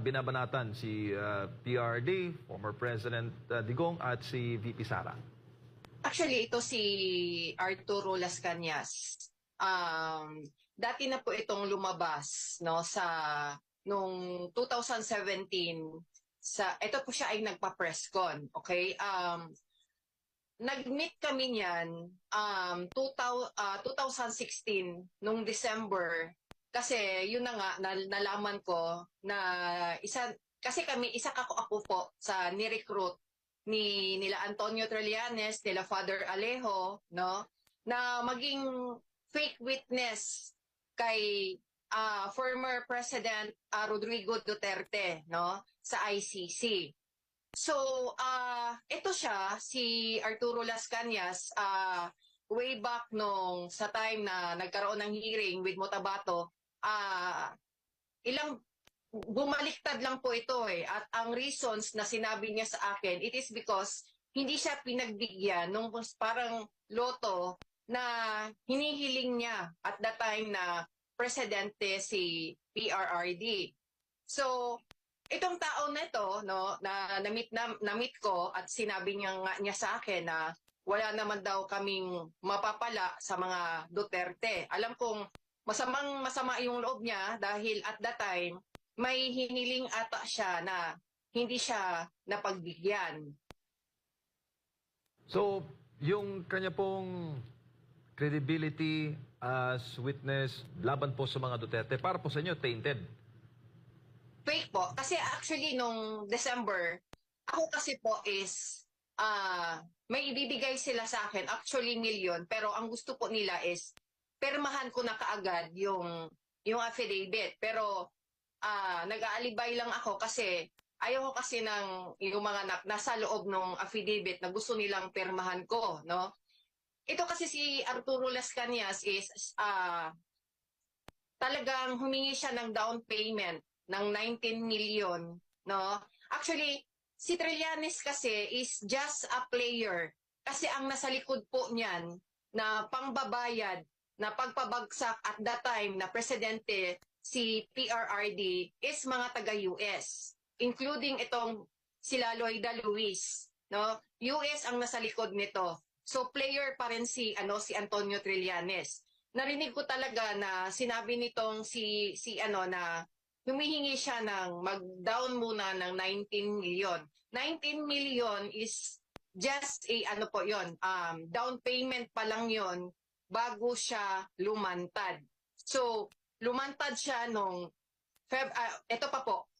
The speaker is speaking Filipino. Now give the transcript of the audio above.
binabanatan si ah, PRD, former President ah, Digong at si VP Sara? Actually, ito si Arturo Las Cañas. Um, dati na po itong lumabas no sa nung 2017 sa ito po siya ay nagpa-press con, okay? Um nag-meet kami niyan um 2000, ah, 2016 nung December kasi yun na nga nal- nalaman ko na isa kasi kami isa ako ako po sa ni-recruit ni nila Antonio Trillanes, nila Father Alejo, no? Na maging fake witness kay ah, former President ah, Rodrigo Duterte, no? Sa ICC. So, ah ito siya, si Arturo Las Cañas, ah, way back nung sa time na nagkaroon ng hearing with Motabato, ah ilang bumaliktad lang po ito eh. At ang reasons na sinabi niya sa akin, it is because hindi siya pinagbigyan nung parang loto na hinihiling niya at that time na presidente si PRRD. So, itong tao na ito, no, na na-meet, na, na-meet ko at sinabi niya nga niya sa akin na wala naman daw kaming mapapala sa mga Duterte. Alam kong masamang masama yung loob niya dahil at that time may hiniling ata siya na hindi siya napagbigyan. So, yung kanya pong credibility as witness laban po sa mga Duterte, para po sa inyo, tainted. Fake po. Kasi actually nung December, ako kasi po is ah may ibibigay sila sa akin, actually million, pero ang gusto po nila is permahan ko na kaagad yung yung affidavit. Pero ah nag-aalibay lang ako kasi ayaw ko kasi ng yung mga na, nasa loob ng affidavit na gusto nilang permahan ko, no? Ito kasi si Arturo Las Cañas is ah talagang humingi siya ng down payment ng 19 million, no? Actually, si Trillanes kasi is just a player. Kasi ang nasa likod po niyan na pangbabayad na pagpabagsak at that time na presidente si PRRD is mga taga-US, including itong sila Lloyda Luis, no? US ang nasa likod nito. So player pa rin si ano si Antonio Trillanes. Narinig ko talaga na sinabi nitong si si ano na humihingi siya ng mag-down muna ng 19 million. 19 million is just a ano po yon um, down payment pa lang yon bago siya lumantad. So, lumantad siya nung Feb, ah, ito pa po,